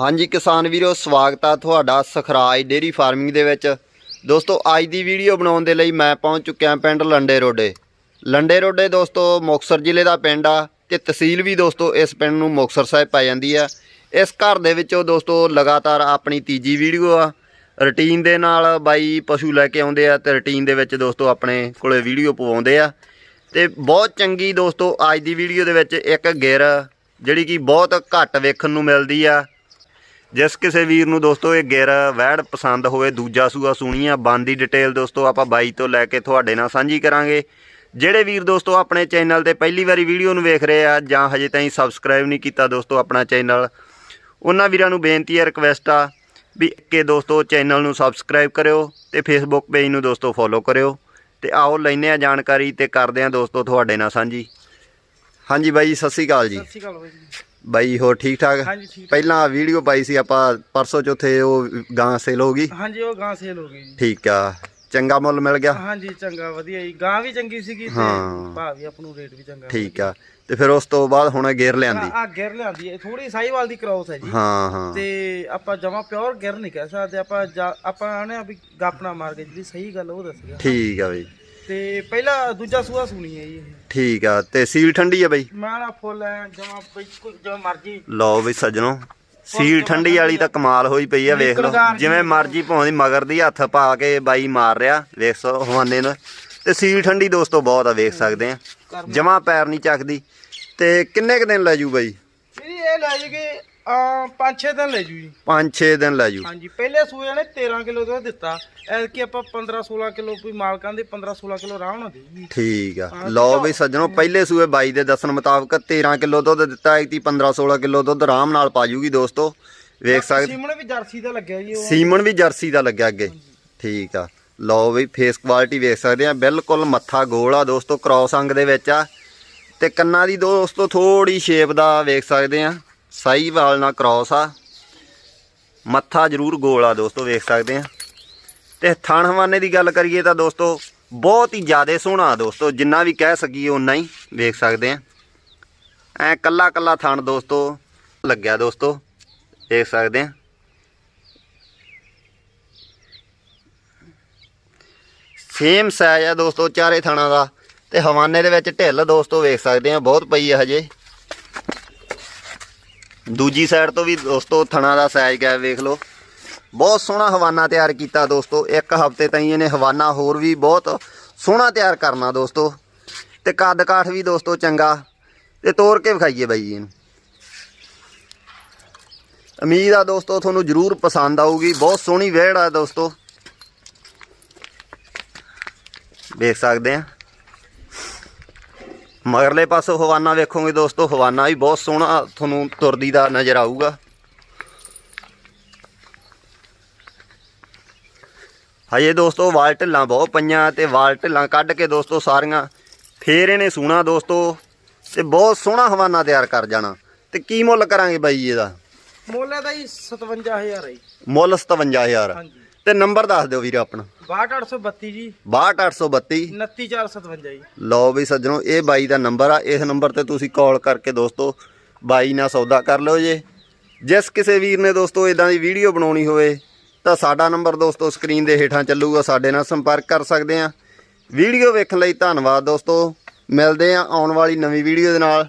ਹਾਂਜੀ ਕਿਸਾਨ ਵੀਰੋ, ਸਵਾਗਤ ਆ ਤੁਹਾਡਾ ਸਖਰਾਜ ਡੇਰੀ ਫਾਰਮਿੰਗ ਦੇ ਵਿੱਚ। ਦੋਸਤੋ, ਅੱਜ ਦੀ ਵੀਡੀਓ ਬਣਾਉਣ ਦੇ ਲਈ ਮੈਂ ਪਹੁੰਚ ਚੁੱਕਿਆ ਪਿੰਡ ਲੰਡੇ ਰੋਡੇ। ਲੰਡੇ ਰੋਡੇ ਦੋਸਤੋ, ਮੁਕਤਸਰ ਜ਼ਿਲ੍ਹੇ ਦਾ ਪਿੰਡ ਆ ਤੇ ਤਹਿਸੀਲ ਵੀ ਦੋਸਤੋ ਇਸ ਪਿੰਡ ਨੂੰ ਮੁਕਤਸਰ ਸਾਹਿਬ ਪੈ ਜਾਂਦੀ ਆ। ਇਸ ਘਰ ਦੇ ਵਿੱਚੋਂ ਦੋਸਤੋ ਲਗਾਤਾਰ ਆਪਣੀ ਤੀਜੀ ਵੀਡੀਓ ਆ। ਰੁਟੀਨ ਦੇ ਨਾਲ ਬਾਈ ਪਸ਼ੂ ਲੈ ਕੇ ਆਉਂਦੇ ਆ ਤੇ ਰੁਟੀਨ ਦੇ ਵਿੱਚ ਦੋਸਤੋ ਆਪਣੇ ਕੋਲੇ ਵੀਡੀਓ ਪਵਾਉਂਦੇ ਆ। ਤੇ ਬਹੁਤ ਚੰਗੀ ਦੋਸਤੋ ਅੱਜ ਦੀ ਵੀਡੀਓ ਦੇ ਵਿੱਚ ਇੱਕ ਗਿਰ, ਜਿਹੜੀ ਕਿ ਬਹੁਤ ਘੱਟ ਵੇਖਣ ਨੂੰ ਮਿਲਦੀ ਆ। ਜਿਸ ਕਿਸੇ ਵੀਰ ਨੂੰ ਦੋਸਤੋ ਇਹ ਗਿਰ ਵਹਿੜ ਪਸੰਦ ਹੋਵੇ, ਦੂਜਾ ਸੂਆ ਸੁਣੀ ਆ ਬੰਦ ਡਿਟੇਲ ਦੋਸਤੋ ਆਪਾਂ ਬਾਈ ਤੋਂ ਲੈ ਕੇ ਤੁਹਾਡੇ ਨਾਲ ਸਾਂਝੀ ਕਰਾਂਗੇ। ਜਿਹੜੇ ਵੀਰ ਦੋਸਤੋ ਆਪਣੇ ਚੈਨਲ ਤੇ ਪਹਿਲੀ ਵਾਰੀ ਵੀਡੀਓ ਨੂੰ ਵੇਖ ਰਹੇ ਆ ਜਾਂ ਹਜੇ ਤਾਈਂ ਸਬਸਕ੍ਰਾਈਬ ਨਹੀਂ ਕੀਤਾ ਦੋਸਤੋ ਆਪਣਾ ਚੈਨਲ, ਉਹਨਾਂ ਵੀਰਾਂ ਨੂੰ ਬੇਨਤੀ ਹੈ ਰਿਕਵੈਸਟ ਆ ਵੀ ਕਿ ਦੋਸਤੋ ਚੈਨਲ ਨੂੰ ਸਬਸਕ੍ਰਾਈਬ ਕਰਿਓ ਤੇ ਫੇਸਬੁੱਕ ਪੇਜ ਨੂੰ ਦੋਸਤੋ ਫੋਲੋ ਕਰਿਓ ਤੇ ਆਓ ਲੈਨੇ ਆ ਜਾਣਕਾਰੀ ਤੇ ਕਰਦੇ ਆ ਦੋਸਤੋ ਤੁਹਾਡੇ ਨਾਲ ਸਾਂਝੀ। ਹਾਂਜੀ ਬਾਈ, ਸਤਿ ਸ਼੍ਰੀ ਅਕਾਲ ਜੀ। ਸਤਿ ਸ਼੍ਰੀ ਅਕਾਲ ਬਾਈ ਜੀ। ਬਾਈ ਹੋਰ ਠੀਕ ਠਾਕ? ਹਾਂਜੀ ਠੀਕ ਪਹਿਲਾਂ ਵੀਡੀਓ ਪਾਈ ਸੀ ਆਪਾਂ ਪਰਸੋਂ ਚੌਥੇ ਉਹ ਗਾਂ ਸੇਲ ਹੋ ਗਈ। ਹਾਂਜੀ ਉਹ ਗਾਂ ਸੇਲ ਹੋ ਗਈ ਜੀ। ਠੀਕ ਆ। ਚੰਗਾ ਮੁੱਲ ਮਿਲ ਗਿਆ। ਹਾਂਜੀ ਚੰਗਾ ਵਧੀਆ ਜੀ। ਗਾਂ ਵੀ ਚੰਗੀ ਸੀਗੀ ਤੇ ਹਾਂ। ਭਾਅ ਵੀ ਆਪ ਨੂੰ ਰੇਟ ਵੀ ਚੰਗਾ ਠੀਕ ਆ। ਤੇ ਫਿਰ ਉਸ ਤੋਂ ਬਾਅਦ ਹੁਣ ਗੇਰ ਲਿਆਂਦੀ। ਆ ਗਿਰ ਲਿਆਂਦੀ ਹੈ। ਥੋੜੀ ਸਾਈਵਾਲ ਦੀ ਕ੍ਰੋਸ ਹੈ ਜੀ। ਹਾਂ ਹਾਂ। ਤੇ ਆਪਾਂ ਜਮਾ ਪਿਓਰ ਗਿਰ ਨਹੀਂ ਕਹਿ ਸਕਦੇ। ਆਪਾਂ ਜਾ- ਆਪਾਂ ਆਨੇ ਆ ਵੀ ਗਾਪਣਾ ਮਾਰ ਕੇ ਜਿਹੜੀ ਸਹੀ ਗੱਲ ਉਹ ਦੱਸਿਆ ਠੀਕ ਆ ਬਈ। ਤੇ ਪਹਿਲਾ ਦੂਜਾ ਸੂਆ ਸੁਣੀ ਹੈ ਜੀ ਇਹ। ਠੀਕ ਆ ਤੇ ਸੀਲ ਠੰਡੀ ਆ ਬਈ? ਮੈਂ ਨਾ ਫੁੱਲ ਐ ਜਮਾ ਬਿਲਕੁਲ ਜਿਵੇਂ ਮਰਜ਼ੀ। ਲਓ ਬਈ ਸੱਜਣੋ ਸੀਲ ਠੰਡੀ ਵਾਲੀ ਤਾਂ ਕਮਾਲ ਹੋਈ ਪਈ ਆ ਵੇਖ ਲਓ। ਜਿਵੇਂ ਮਰਜ਼ੀ ਭਾਵੇਂ ਮਗਰ ਦੀ ਹੱਥ ਪਾ ਕੇ ਬਾਈ ਮਾਰ ਰਿਹਾ ਵੇਖ ਸੋ ਹਵਾਨੇ ਨੂੰ ਤੇ ਸੀਲ ਠੰਡੀ ਦੋਸਤੋ ਬਹੁਤ ਆ ਵੇਖ ਸਕਦੇ ਆ। ਜਮਾ ਪੈਰ ਨਹੀਂ ਚੱਕਦੀ। ਤੇ ਕਿੰਨੇ ਕੁ ਦਿਨ ਲੈ ਜੂ ਬਾਈ? ਇਹ ਲੈ ਜੀਗੇ ਆ 5-6 ਦਿਨ ਲੈ ਜੂ ਜੀ। 5-6 ਦਿਨ ਲੈ ਜੂ। ਹਾਂਜੀ ਪਹਿਲੇ ਸੂਏ ਨੇ 13 ਕਿਲੋ ਦੁੱਧ ਦਿੱਤਾ। ਐਤਕੀ ਆਪਾਂ 15-16 ਕਿਲੋ ਕੋਈ ਮਾਲਕਾਂ ਦੇ 15-16 ਕਿਲੋ ਆਰਾਮ ਨਾਲ ਦੇ ਠੀਕ ਆ। ਲਓ ਬਈ ਸੱਜਣੋ ਪਹਿਲੇ ਸੂਏ ਬਾਈ ਦੇ ਦੱਸਣ ਮੁਤਾਬਕ 13 ਕਿਲੋ ਦੁੱਧ ਦਿੱਤਾ ਐਤੀ 15 16 ਕਿਲੋ ਦੁੱਧ ਆਰਾਮ ਨਾਲ ਪਾ ਜੂਗੀ ਦੋਸਤੋ। ਵੇਖ ਸਕਦੇ ਸੀਮਣ ਵੀ ਜਰਸੀ ਦਾ ਲੱਗਿਆ ਜੀ ਸੀਮਨ ਵੀ ਜਰਸੀ ਦਾ ਲੱਗਿਆ ਅੱਗੇ। ਠੀਕ ਆ। ਲਓ ਬਈ ਫੇਸ ਕੁਆਲਿਟੀ ਵੇਖ ਸਕਦੇ ਆ ਬਿਲਕੁਲ ਮੱਥਾ ਗੋਲ ਆ ਦੋਸਤੋ ਕ੍ਰੋਸ ਅੰਗ ਦੇ ਵਿੱਚ ਆ। ਤੇ ਕੰਨਾਂ ਦੀ ਦੋਸਤੋ ਥੋੜੀ ਸ਼ੇਪ ਦਾ ਵੇਖ ਸਕਦੇ ਆ। ਸਾਈ ਵਾਲ ਨਾਲ ਕ੍ਰੋਸ ਆ। ਮੱਥਾ ਜ਼ਰੂਰ ਗੋਲ ਆ ਦੋਸਤੋ, ਵੇਖ ਸਕਦੇ ਆ। ਤੇ ਥਣ ਹਵਾਨੇ ਦੀ ਗੱਲ ਕਰੀਏ ਤਾਂ ਦੋਸਤੋ, ਬਹੁਤ ਹੀ ਜ਼ਿਆਦਾ ਸੋਹਣਾ ਦੋਸਤੋ, ਜਿੰਨਾ ਵੀ ਕਹਿ ਸਕੀਏ ਉਨਾ ਹੀ ਵੇਖ ਸਕਦੇ ਆ। ਐ ਕੱਲਾ ਕੱਲਾ ਥਣ ਦੋਸਤੋ ਲੱਗਿਆ ਦੋਸਤੋ ਦੇਖ ਸਕਦੇ ਆ। ਸੇਮ ਸਾਈਜ਼ ਆ ਦੋਸਤੋ, ਚਾਰੇ ਥਾਣਾ ਦਾ। ਤੇ ਹਵਾਨੇ ਦੇ ਵਿੱਚ ਢਿੱਲ ਦੋਸਤੋ, ਵੇਖ ਸਕਦੇ ਆ, ਬਹੁਤ ਪਈ ਆ ਹਜੇ। ਦੂਜੀ ਸਾਈਡ ਤੋਂ ਵੀ ਦੋਸਤੋ ਥਣਾ ਦਾ ਸਾਈਜ਼ ਗਿਆ ਵੇਖ ਲਓ। ਬਹੁਤ ਸੋਹਣਾ ਹਵਾਨਾ ਤਿਆਰ ਕੀਤਾ ਦੋਸਤੋ। ਇੱਕ ਹਫ਼ਤੇ ਤਾਈਂ ਇਹਨੇ ਹਵਾਨਾ ਹੋਰ ਵੀ ਬਹੁਤ ਸੋਹਣਾ ਤਿਆਰ ਕਰਨਾ ਦੋਸਤੋ। ਤੇ ਕੱਦ ਕਾਠ ਵੀ ਦੋਸਤੋ ਚੰਗਾ। ਤੇ ਤੋੜ ਕੇ ਵਿਖਾਈਏ ਬਾਈ ਜੀ ਇਹਨੂੰ। ਉਮੀਦ ਆ ਦੋਸਤੋ ਤੁਹਾਨੂੰ ਜਰੂਰ ਪਸੰਦ ਆਊਗੀ। ਬਹੁਤ ਸੋਹਣੀ ਵਿਹੜ ਆ ਦੋਸਤੋ। ਵੇਖ ਸਕਦੇ ਆ। ਮਗਰਲੇ ਪਾਸੋਂ ਹਵਾਨਾ ਵੇਖੋਗੇ ਦੋਸਤੋ ਹਵਾਨਾ ਵੀ ਬਹੁਤ ਸੋਹਣਾ ਤੁਹਾਨੂੰ ਤੁਰਦੀ ਦਾ ਨਜ਼ਰ ਆਊਗਾ। ਹਜੇ ਦੋਸਤੋ ਵਾਲ ਢਿੱਲਾਂ ਬਹੁਤ ਪਈਆਂ ਤੇ ਵਾਲ ਢਿੱਲਾਂ ਕੱਢ ਕੇ ਦੋਸਤੋ ਸਾਰੀਆਂ ਫੇਰ ਇਹਨੇ ਸੂਣਾ ਦੋਸਤੋ ਤੇ ਬਹੁਤ ਸੋਹਣਾ ਹਵਾਨਾ ਤਿਆਰ ਕਰ ਜਾਣਾ। ਤੇ ਕੀ ਮੁੱਲ ਕਰਾਂਗੇ ਬਾਈ ਇਹਦਾ? ਮੁੱਲ ਇਹਦਾ ਜੀ 57000 ਹੈ ਮੁੱਲ 57000 ਹਾਂਜੀ। ਤੇ ਨੰਬਰ ਦੱਸ ਦਿਓ ਵੀਰ ਆਪਣਾ। 62832 ਜੀ। 62832 29457 ਜੀ। ਲਓ ਵੀ ਸੱਜਣੋ ਇਹ ਬਾਈ ਦਾ ਨੰਬਰ ਆ। ਇਸ ਨੰਬਰ ਤੇ ਤੁਸੀਂ ਕਾਲ ਕਰਕੇ ਦੋਸਤੋ ਬਾਈ ਨਾਲ ਸੌਦਾ ਕਰ ਲਿਓ ਜੇ। ਜਿਸ ਕਿਸੇ ਵੀਰ ਨੇ ਦੋਸਤੋ ਇਦਾਂ ਦੀ ਵੀਡੀਓ ਬਣਾਉਣੀ ਹੋਵੇ ਤਾਂ ਸਾਡਾ ਨੰਬਰ ਦੋਸਤੋ ਸਕਰੀਨ ਦੇ ਹੇਠਾਂ ਚੱਲੂਗਾ। ਸਾਡੇ ਨਾਲ ਸੰਪਰਕ ਕਰ ਸਕਦੇ ਆ। ਵੀਡੀਓ ਵੇਖਣ ਲਈ ਧੰਨਵਾਦ ਦੋਸਤੋ। ਮਿਲਦੇ ਆ ਆਉਣ ਵਾਲੀ ਨਵੀਂ ਵੀਡੀਓ ਦੇ ਨਾਲ।